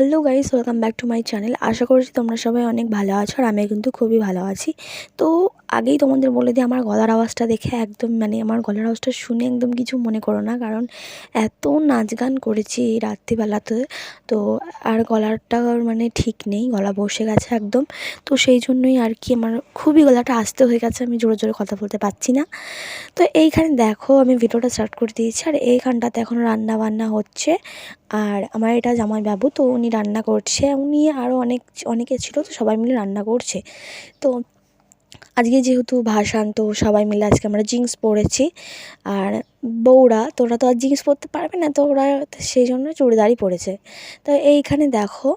Hello guys welcome back to my channel আশা করছি তোমরা সবাই অনেক ভালো আছো আর আমি কিন্তু খুবই ভালো আছি। তো আগেই তোমাদের বলে দিই, আমার গলার আওয়াজটা দেখে একদম মানে আমার গলার আওয়াজটা শুনে একদম কিছু মনে করো না, কারণ এত নাচ গান করেছি রাত্রিবেলাতে, তো আর গলাটার মানে ঠিক নেই, গলা বসে গেছে একদম। তো সেই জন্যই আর কি আমার খুবই গলাটা আস্তে হয়ে গেছে, আমি জোরে জোরে কথা বলতে পারছি না। তো এইখানে দেখো, আমি ভিডিওটা স্টার্ট করে দিয়েছি, আর এইখানটাতে এখন রান্না বান্না হচ্ছে। আর আমার এটা জামাইবাবু তো উনি রান্না করছে, উনি আরও অনেক, অনেকে ছিল, তো সবাই মিলে রান্না করছে। তো আজকে যেহেতু ভাসান, তো সবাই মিলে আজকে আমরা জিন্স পরেছি। আর বউরা, তোরা তো আর জিন্স পরতে পারবে না, তো ওরা সেই জন্য চুড়িদারই পরেছে। তো এইখানে দেখো,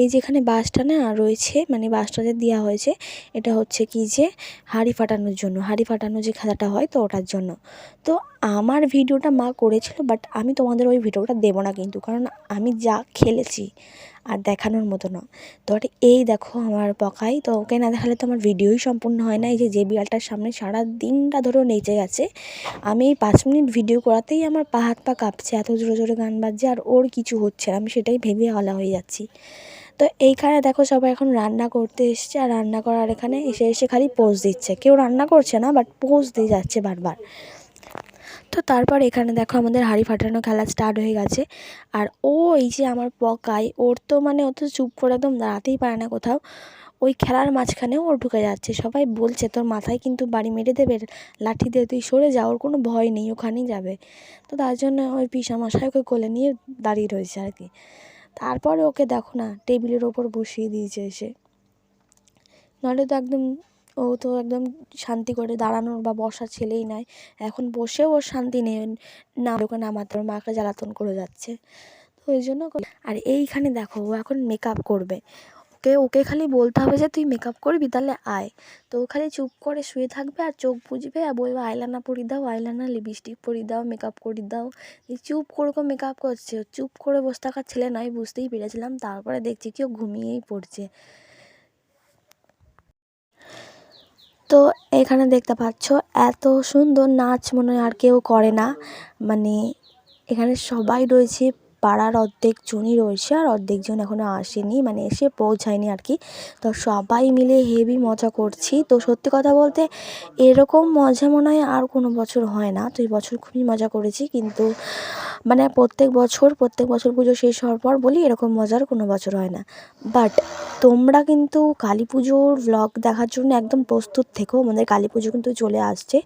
এই যেখানে বাসটা না রয়েছে মানে বাসটা যে দেওয়া হয়েছে, এটা হচ্ছে কি যে হাঁড়ি ফাটানোর জন্য। হাঁড়ি ফাটানো যে খেলাটা হয়, তো ওটার জন্য। তো আমার ভিডিওটা মা করেছিল, বাট আমি তোমাদের ওই ভিডিওটা দেবো না কিন্তু, কারণ আমি যা খেলেছি আর দেখানোর মতো না। তো এই দেখো আমার পকাই। তো ওকে না দেখালে তো আমার ভিডিওই সম্পূর্ণ হয় না। এই যে বিড়ালটার সামনে সারা দিনটা ধরেও নেচে গেছে। আমি এই পাঁচ মিনিট ভিডিও করাতেই আমার পা, হাত পা কাঁপছে, এত জোরে জোরে গান বাজছে আর ওর কিছু হচ্ছে আমি সেটাই ভেবে আলা হয়ে যাচ্ছি। তো এইখানে দেখো সবাই এখন রান্না করতে এসছে। আর রান্না করার এখানে এসে এসে খালি পোজ দিচ্ছে। কেউ রান্না করছে না, বাট পোজ দিয়ে যাচ্ছে বারবার। তো তারপর এখানে দেখো আমাদের হাঁড়ি ফাটানো খেলা স্টার্ট হয়ে গেছে। আর ও এই যে আমার পকায়, ওর তো মানে ও তো চুপ করে একদম দাঁড়াতেই পারে না কোথাও। ওই খেলার মাঝখানেও ওর ঢুকে যাচ্ছে, সবাই বলছে, তোর মাথায় কিন্তু বাড়ি মেরে দেবে, লাঠি দিয়ে তুই সরে যা, ওর কোনো ভয় নেই, ওখানেই যাবে। তো তার জন্য ওই পিসামশাই ওকে কোলে নিয়ে দাঁড়িয়ে রয়েছে আর কি। তারপরে ওকে দেখো না, টেবিলের ওপর বসিয়ে দিয়েছে এসে। নাহলে তো একদম ও তো একদম শান্তি করে দাঁড়ানোর বা বসার ছেলেই নয়। এখন বসেও ওর শান্তি নেই। না, ওকে নামাতে ওর মাকে জ্বালাতন করে যাচ্ছে। তো ওই জন্য আর এইখানে দেখো, ও এখন মেকআপ করবে। ওকে ওকে খালি বলতে হবে যে, তুই মেকআপ করবি, তাহলে আয়। তো ও খালি চুপ করে শুয়ে থাকবে আর চোখ বুঝবে আর বলবে, আইলানা পরি দাও, আইলানা লিপস্টিক পরি দাও মেকআপ করি দাও। চুপ করে মেকআপ করছে। চুপ করে বসে থাকার ছেলে নয়, বুঝতেই পেরেছিলাম। তারপরে দেখছি কি ও ঘুমিয়েই পড়ছে। তো এখানে দেখতে পাচ্ছ, এত সুন্দর নাচ মনে হয় আর কেউ করে না। মানে এখানে সবাই রয়েছে, পাড়ার অর্ধেক জনই রয়েছে আর অর্ধেক জন এখনও আসেনি মানে এসে পৌঁছায়নি আর কি। তো সবাই মিলে হেভি মজা করছি। তো সত্যি কথা বলতে এরকম মজা মনে হয় আর কোনো বছর হয় না। তো এই বছর খুবই মজা করেছি, কিন্তু মানে প্রত্যেক বছর প্রত্যেক বছর পুজো শেষ হওয়ার পর বলি এরকম মজার কোনো বছর হয় না। বাট তোমরা কিন্তু কালী পুজোর ব্লগ দেখার জন্য একদম প্রস্তুত থেকো। আমাদের কালী পুজো কিন্তু চলে আসছে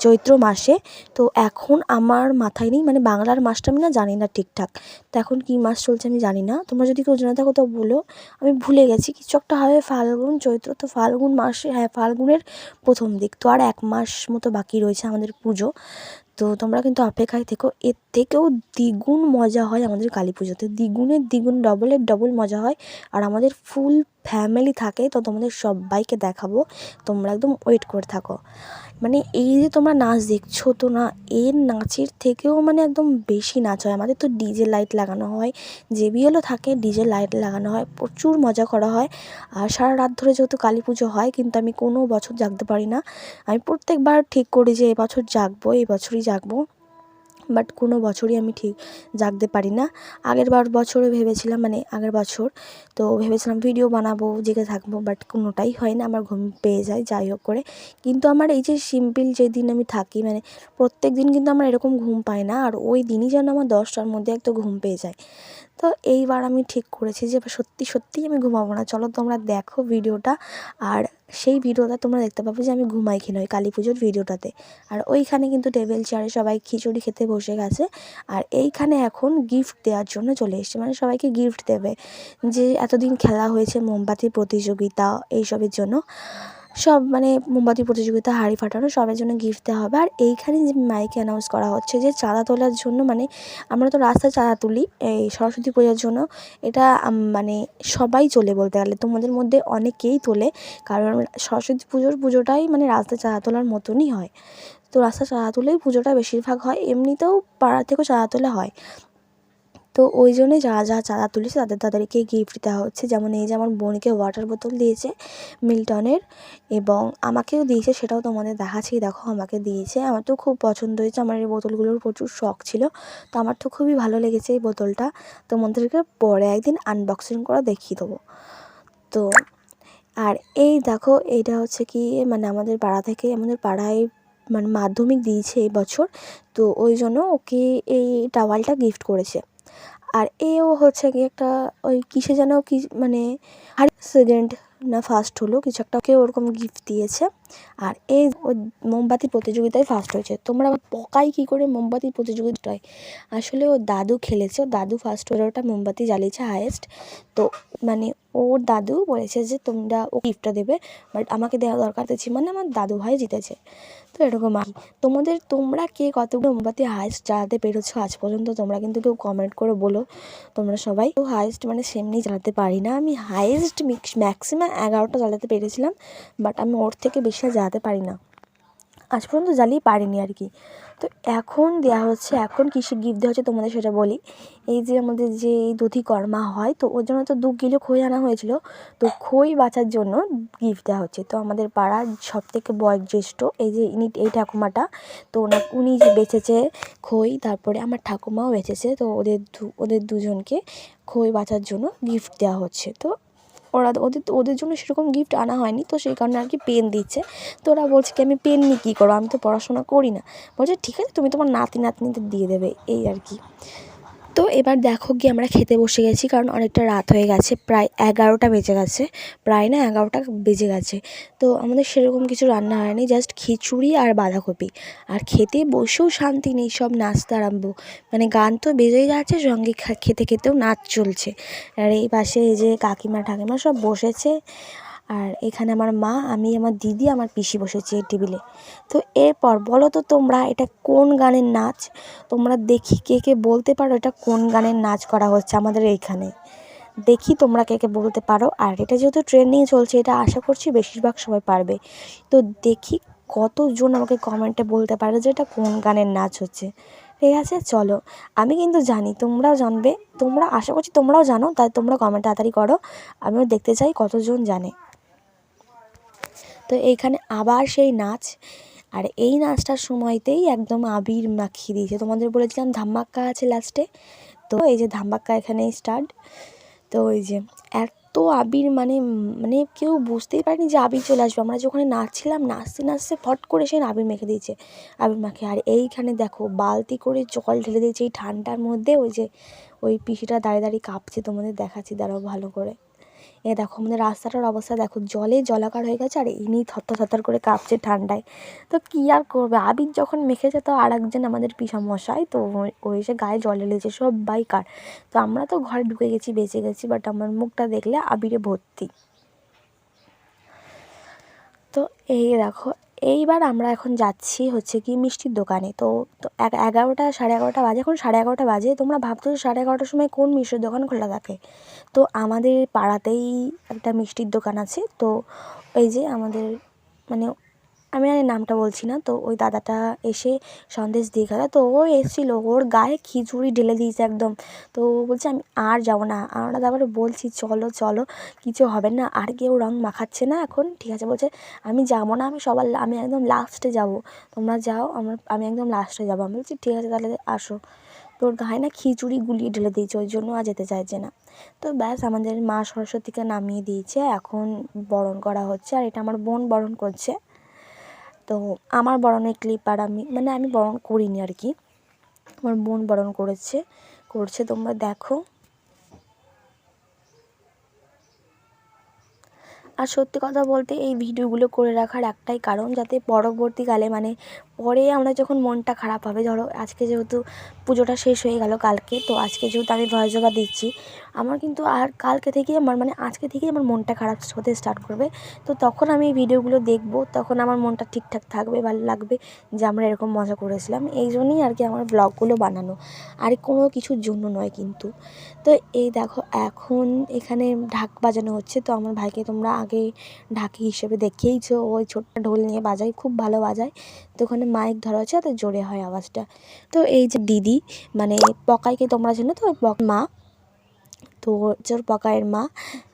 চৈত্র মাসে। তো এখন আমার মাথায় নেই মানে বাংলার মাসটা আমি না জানি না ঠিকঠাক। তো এখন কী মাস চলছে আমি জানি না। তোমরা যদি কেউ জেনে থাকো তো বলো। আমি ভুলে গেছি, কিছু একটা হবে ফাল্গুন, চৈত্র। তো ফাল্গুন মাসে হ্যাঁ ফাল্গুনের প্রথম দিক। তো আর এক মাস মতো বাকি রয়েছে আমাদের পুজো। তো তোমরা কিন্তু অপেক্ষায় থেকো। এর থেকেও দ্বিগুণ মজা হয় আমাদের কালী পুজোতে। দ্বিগুণের দ্বিগুণ ডবলের ডবল মজা হয়। আর আমাদের ফুল ফ্যামিলি থাকে, তো তোমাদের সবাইকে দেখাবো। তোমরা একদম ওয়েট করে থাকো। মানে এই যে তোমরা নাচ দেখছ, তো না, এর নাচের থেকেও মানে একদম বেশি নাচ হয়। আমাদের তো ডিজে লাইট লাগানো হয় জেবিএলও থাকে ডিজে লাইট লাগানো হয়, প্রচুর মজা করা হয়। আর সারা রাত ধরে যেহেতু কালী পুজো হয়, কিন্তু আমি কোনো বছর জাগতে পারি না। আমি প্রত্যেকবার ঠিক করি যে, এবছর জাগবো এই বছরই জাগবো। বাট কোনো বছরই আমি ঠিক জাগতে পারি না। আগের বার বছরে ভেবেছিলাম মানে আগের বছর। তো ভেবেছিলাম ভিডিও বানাবো, জেগে থাকব বাট কোনোটাই হয় না, আমার ঘুম পেয়ে যায়, যাই হোক করে। কিন্তু আমার এই যে সিম্পল যেদিন আমি থাকি মানে প্রত্যেক দিন কিন্তু আমার এরকম ঘুম পায় না, আর ওই দিনই যেন আমার দশটার মধ্যে একটা ঘুম পেয়ে যায়। তো এইবার আমি ঠিক করেছি যে সত্যি সত্যিই আমি ঘুমাবো না। চলো তোমরা দেখো ভিডিওটা। আর সেই ভিডিওটা তোমরা দেখতে পাবে যে আমি ঘুমাই কি নয় কালী পুজোর ভিডিওটাতে। আর ওইখানে কিন্তু টেবিল, চেয়ারে সবাই খিচুড়ি খেতে বসে গেছে। আর এইখানে এখন গিফট দেওয়ার জন্য চলে এসছে। মানে সবাইকে গিফট দেবে। যে এতদিন খেলা হয়েছে মোমবাতির প্রতিযোগিতা এইসবের জন্য। সব মানে মোমবাতি প্রতিযোগিতা, হাঁড়ি ফাটানো সবার জন্য গিফট দেওয়া হবে। আর এইখানে যে মাইকে অ্যানাউন্স করা হচ্ছে যে চাঁদা তোলার জন্য মানে আমরা তো রাস্তায় চাঁদা তুলি, এই সরস্বতী পূজার জন্য, এটা মানে সবাই চলে বলতে গেলে। তোমাদের মধ্যে অনেকেই তোলে, কারণ সরস্বতী পুজোর পুজোটাই মানে রাস্তায় চাঁদা তোলার মতনই হয়। তো রাস্তায় চাঁদা তুলেই পুজোটা বেশিরভাগ হয়, এমনিতেও পাড়া থেকেও চাঁদা তোলা হয়। তো ওই জন্যই যারা যারা চাঁদা তুলেছে তাদের, তাদেরকে গিফট দেওয়া হচ্ছে। যেমন এই যে আমার বোনকে ওয়াটার বোতল দিয়েছে মিল্টনের এবং আমাকেও দিয়েছে, সেটাও তোমাদের দেখাচ্ছি। দেখো, আমাকে দিয়েছে। আমার তো খুব পছন্দ হয়েছে। আমার এই বোতলগুলোর প্রচুর শখ ছিল। তো আমার তো খুবই ভালো লেগেছে এই বোতলটা তোমাদেরকে পরে একদিন আনবক্সিং করে দেখিয়ে দেবো। তো আর এই দেখো, এইটা হচ্ছে কি মানে আমাদের পাড়া থেকে, আমাদের পাড়ায় মানে মাধ্যমিক দিয়েছে এই বছর। তো ওই জন্য ওকে এই টাওয়ালটা গিফট করেছে। আর এও হচ্ছে কি একটা ওই কিসে যেন কি মানে আর সেকেন্ড না ফার্স্ট হলো, কিছু একটা ওকে ওরকম গিফট দিয়েছে। আর এই মোমবাতি প্রতিযোগিতায় ফার্স্ট হয়েছে। তোমরা পকাই কী করে মোমবাতি প্রতিযোগিতায়? আসলে ও দাদু খেলেছে ও দাদু ফার্স্ট হয়ে ওটা মোমবাতি জ্বালিয়েছে হায়েস্ট তো মানে ওর দাদু বলেছে যে তোমরা ও গিফটটা দেবে বাট আমাকে দেওয়া দরকার দিচ্ছি মানে আমার দাদু ভাই জিতেছে। তো এরকম আর। তোমাদের তোমরা কে কতগুলো মোমবাতি হায়েস্ট জ্বালাতে পেরেছ আজ পর্যন্ত তোমরা কিন্তু কেউ কমেন্ট করে বলো। তোমরা সবাই তো হায়েস্ট মানে সেমনি জ্বালাতে পারি না। আমি হায়েস্ট ম্যাক্সিমাম এগারোটা জ্বালাতে পেরেছিলাম বাট আমি ওর থেকে বেশি জ্বালাতে পারি না। আজ পর্যন্ত জ্বালিয়ে পারিনি আর কি। তো এখন দেওয়া হচ্ছে, এখন কিসে গিফট দেওয়া হচ্ছে তোমাদের সেটা বলি। এই যে আমাদের যে এই দধি কর্মা হয়, তো ওর জন্য তো দু কিলো খই আনা হয়েছিল। তো খই বাঁচার জন্য গিফট দেওয়া হচ্ছে। তো আমাদের পাড়ার সব থেকে বয়োজ্যেষ্ঠ, এই যে ইনি, এই ঠাকুমাটা, তো ওনা উনি যে বেঁচেছে খই, তারপরে আমার ঠাকুমাও বেঁচেছে, তো ওদের ওদের দুজনকে খই বাঁচার জন্য গিফট দেওয়া হচ্ছে। তো ওরা ওদের ওদের জন্য সেরকম গিফট আনা হয়নি, তো সেই কারণে আর কি পেন দিচ্ছে। তো ওরা বলছে কি, আমি পেন নিয়ে কী করব? আমি তো পড়াশোনা করি না। বলছে, ঠিক আছে, তুমি তোমার নাতি নাতনিদের দিয়ে দেবে। এই আর কি। তো এবার দেখো গিয়ে আমরা খেতে বসে গেছি, কারণ অনেকটা রাত হয়ে গেছে, প্রায় এগারোটা বেজে গেছে, প্রায় না এগারোটা বেজে গেছে। তো আমাদের সেরকম কিছু রান্না হয়নি জাস্ট খিচুড়ি আর বাঁধাকপি। আর খেতে বসেও শান্তি নেই, সব নাচতে আরম্ভ। মানে গান তো বেজেই যাচ্ছে, সঙ্গে খেতে খেতেও নাচ চলছে। আর এই পাশে এই যে কাকিমা ঠাকিমা সব বসেছে। আর এখানে আমার মা, আমি, আমার দিদি, আমার পিসি বসেছে এই টেবিলে তো এরপর বলো তো তোমরা, এটা কোন গানের নাচ? তোমরা দেখি কে কে বলতে পারো এটা কোন গানের নাচ করা হচ্ছে আমাদের এইখানে। দেখি তোমরা কে কে বলতে পারো। আর এটা যেহেতু ট্রেন্ডিং চলছে, এটা আশা করছি বেশিরভাগ সবাই পারবে। তো দেখি কতজন আমাকে কমেন্টে বলতে পারে যে এটা কোন গানের নাচ হচ্ছে। ঠিক আছে, চলো। আমি কিন্তু জানি, তোমরাও জানবে। তোমরা, আশা করছি তোমরাও জানো, তাই তোমরা কমেন্ট তাড়াতাড়ি করো। আমিও দেখতে চাই কতজন জানে। তো এইখানে আবার সেই নাচ। আর এই নাচটার সময়তেই একদম আবির মাখিয়ে দিয়েছে। তোমাদের বলেছিলাম ধামাক্কা আছে লাস্টে তো এই যে ধামাক্কা এখানে স্টার্ট তো ওই যে এত আবির মানে মানে কেউ বুঝতেই পারেনি যে আবির চলে আসবে। আমরা যখন নাচছিলাম, নাচতে নাচতে ফট করে সে আবির মেখে দিয়েছে। আবির মাখে। আর এইখানে দেখো বালতি করে জল ঢেলে দিয়েছে এই ঠান্ডার মধ্যে। ওই যে ওই পিসিটা দাঁড়িয়ে দাঁড়িয়ে কাঁপছে। তোমাদের দেখাচ্ছি, দাঁড়াও ভালো করে। এ দেখো আমাদের রাস্তাটার অবস্থা, দেখো জলে জলাকার হয়ে গেছে আর এমনি থরথর থরথর করে কাঁপছে ঠান্ডায়। তো কী আর করবে? আবির যখন মেখেছে তো আর একজন আমাদের মশাই, তো ও এসে গায়ে জল ঢেলেছে সব বাইকার তো আমরা তো ঘরে ঢুকে গেছি, বেঁচে গেছি বাট আমার মুখটা দেখলে আবিরে ভর্তি। তো এই দেখো এইবার আমরা এখন যাচ্ছি হচ্ছে কি মিষ্টির দোকানে। তো তো এগ- এগারোটা, সাড়ে এগারোটা বাজে, এখন সাড়ে এগারোটা বাজে, তোমরা ভাবছ সাড়ে এগারোটার সময় কোন মিষ্টির দোকান খোলা থাকে? তো আমাদের পাড়াতেই একটা মিষ্টির দোকান আছে। তো এই যে আমাদের মানে আমি আর নামটা বলছি না। তো ওই দাদাটা এসে সন্দেশ দিয়ে গেল। তো ও এসেছিল, ওর গায়ে খিচুড়ি ঢেলে দিয়েছে একদম। তো ও বলছে, আমি আর যাব না। আমরা তারপরে বলছি, চলো চলো, কিছু হবে না। আর কেউ রং মাখাচ্ছে না এখন। ঠিক আছে। বলছে, আমি যাব না, আমি সবার আমি একদম লাস্টে যাব। তোমরা যাও, আমার, আমি একদম লাস্টে যাব। আমি বলছি, ঠিক আছে, তাহলে আসো। তোর গায়ে না খিচুড়ি গুলিয়ে ঢেলে দিয়েছে, ওই জন্য আর যেতে চাইছে না। তো ব্যাস, আমাদের মা সরস্বতীকে নামিয়ে দিয়েছে। এখন বরণ করা হচ্ছে, আর এটা আমার বোন বরণ করছে। তো আমার বরণের ক্লিপ আর আমি মানে আমি বরণ করিনি আর কি। আমার বোন বরণ করেছে, করছে, তোমরা দেখো। আর সত্যি কথা বলতে এই ভিডিওগুলো করে রাখার একটাই কারণ, যাতে পরবর্তীকালে মানে পরে আমরা যখন মনটা খারাপ হবে, ধরো আজকে যেহেতু পুজোটা শেষ হয়ে গেল কালকে, তো আজকে যেহেতু আমি ভয়েস ওভার দিচ্ছি, আমার কিন্তু আর কালকে থেকেই আমার মানে আজকে থেকেই আমার মনটা খারাপ হতে স্টার্ট করবে। তো তখন আমি ভিডিওগুলো দেখব, তখন আমার মনটা ঠিকঠাক থাকবে, ভালো লাগবে যে আমরা এরকম মজা করেছিলাম। এই জন্যই আর কি আমার ব্লগগুলো বানানো। আর কোনো কিছুর জন্য নয় কিন্তু। তো এই দেখো, এখন এখানে ঢাক বাজানো হচ্ছে, তো আমার ভাইকে তোমরা আগে ঢাকি হিসেবে দেখেইছো ওই ছোট্ট ঢোল নিয়ে বাজায়, খুব ভালো বাজায়। তো ওখানে মাইক ধরা আছে তো জোরে হয় আওয়াজটা। তো এই যে দিদি মানে পকাইকে তোমরা জানো তো? মা। তো হচ্ছে ওর পকায়ের মা।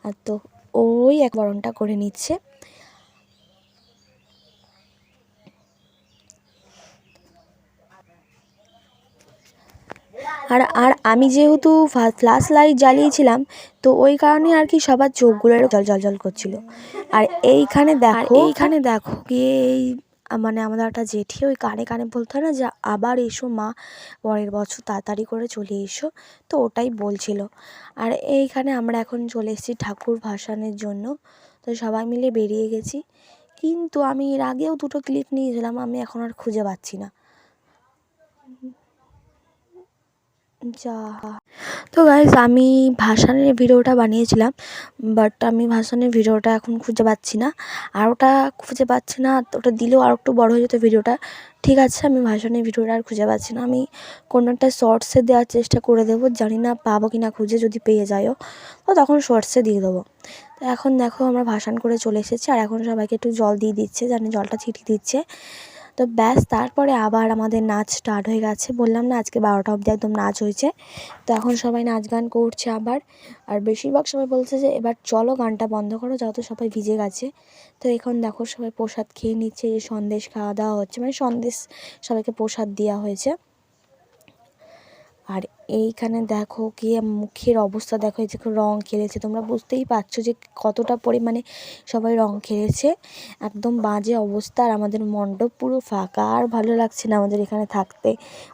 আর তো ওই এক বরণটা করে নিচ্ছে। আর আর আমি যেহেতু ফ্ল্যাশ লাইট জ্বালিয়েছিলাম, তো ওই কারণে আর কি সবার চোখগুলো জল জল জল করছিল। আর এইখানে দেখো এইখানে দেখো গিয়ে এই মানে আমাদের একটা জেঠি ওই কানে কানে বলতে না যে, আবার এসো মা, পরের বছর তাড়াতাড়ি করে চলে এসো। তো ওটাই বলছিল। আর এইখানে আমরা এখন চলে এসেছি ঠাকুর ভাসানের জন্য। তো সবাই মিলে বেরিয়ে গেছি। কিন্তু আমি এর আগেও দুটো ক্লিপ নিয়েছিলাম, আমি এখন আর খুঁজে পাচ্ছি না। যা তো গাইস আমি ভাসানের ভিডিওটা বানিয়েছিলাম বাট আমি ভাসানের ভিডিওটা এখন খুঁজে পাচ্ছি না। আর ওটা খুঁজে পাচ্ছি না, ওটা দিলেও আর একটু বড় হয়ে যেত ভিডিওটা। ঠিক আছে, আমি ভাসানের ভিডিওটা আর খুঁজে পাচ্ছি না। আমি কোনো একটা শর্টসে দেওয়ার চেষ্টা করে দেবো, জানি না পাবো কি না খুঁজে যদি পেয়ে যায়ও। তো তখন শর্টসে দিয়ে দেবো। তো এখন দেখো আমরা ভাসান করে চলে এসেছি, আর এখন সবাইকে একটু জল দিয়ে দিচ্ছে, জানি জলটা ছিটিয়ে দিচ্ছে। তো ব্যাস, তারপরে আবার আমাদের নাচ স্টার্ট হয়ে গেছে। বললাম না, আজকে বারোটা অবধি একদম নাচ হয়েছে। তো এখন সবাই নাচ গান করছে আবার। আর বেশিরভাগ সবাই বলছে যে, এবার চলো গানটা বন্ধ করো যত সবাই ভিজে গেছে। তো এখন দেখো সবাই প্রসাদ খেয়ে নিচ্ছে যে সন্দেশ খাওয়া দাওয়া হচ্ছে। মানে সন্দেশ সবাইকে প্রসাদ দেওয়া হয়েছে। এইখানে দেখো কি মুখের অবস্থা দেখো, এই যে রং খেলেছে। তোমরা বুঝতেই পারছ যে কতটা পরিমাণে সবাই রং খেলেছে। একদম বাজে অবস্থা আর আমাদের মণ্ডপ পুরো ফাঁকা আর ভালো লাগছে না আমাদের এখানে থাকতে।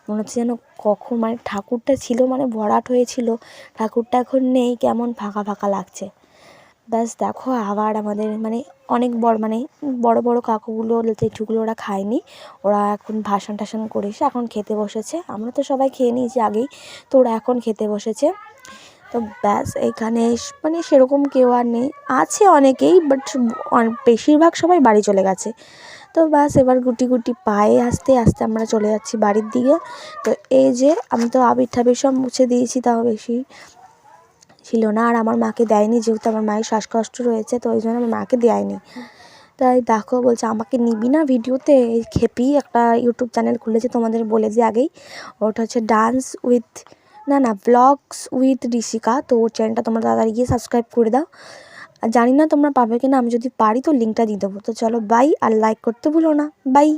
মনে হচ্ছে যেন কখন মানে ঠাকুরটা ছিল মানে ভরাট হয়েছিল, ঠাকুরটা এখন নেই, কেমন ফাঁকা ফাঁকা লাগছে। ব্যাস দেখো আবার আমাদের মানে অনেক বড় মানে বড় বড় কাকুগুলো জেঠুগুলো ওরা খায়নি। ওরা এখন ভাসান টাসান করে এসে এখন খেতে বসেছে। আমরা তো সবাই খেয়ে নিয়েছি আগেই, তো ওরা এখন খেতে বসেছে। তো ব্যাস, এখানে মানে সেরকম কেউ আর নেই। আছে অনেকেই বাট বেশিরভাগ সবাই বাড়ি চলে গেছে। তো ব্যাস, এবার গুটি গুটি পায়ে আস্তে আস্তে আমরা চলে যাচ্ছি বাড়ির দিকে। তো এই যে, আমি তো আবির ঠাবির সব মুছে দিয়েছি, তাও বেশি ছিল না আর আমার মাকে দেয়নি, যেহেতু আমার মায়ের শ্বাসকষ্ট রয়েছে, তো ওই জন্য আমার মাকে দেয়নি। তাই দেখো বলছে, আমাকে নিবি না ভিডিওতে? এই খেপি একটা ইউটিউব চ্যানেল খুলেছে তোমাদের বলে যে আগেই। ওটা হচ্ছে ডান্স উইথ না না ব্লগস উইথ ঋষিকা তো ওর চ্যানেলটা তোমরা তাড়াতাড়ি গিয়ে সাবস্ক্রাইব করে দাও। আর জানি না তোমরা পাবে কি না আমি যদি পারি তো লিঙ্কটা দিয়ে দেবো। তো চলো বাই আর লাইক করতে ভুলো না। বাই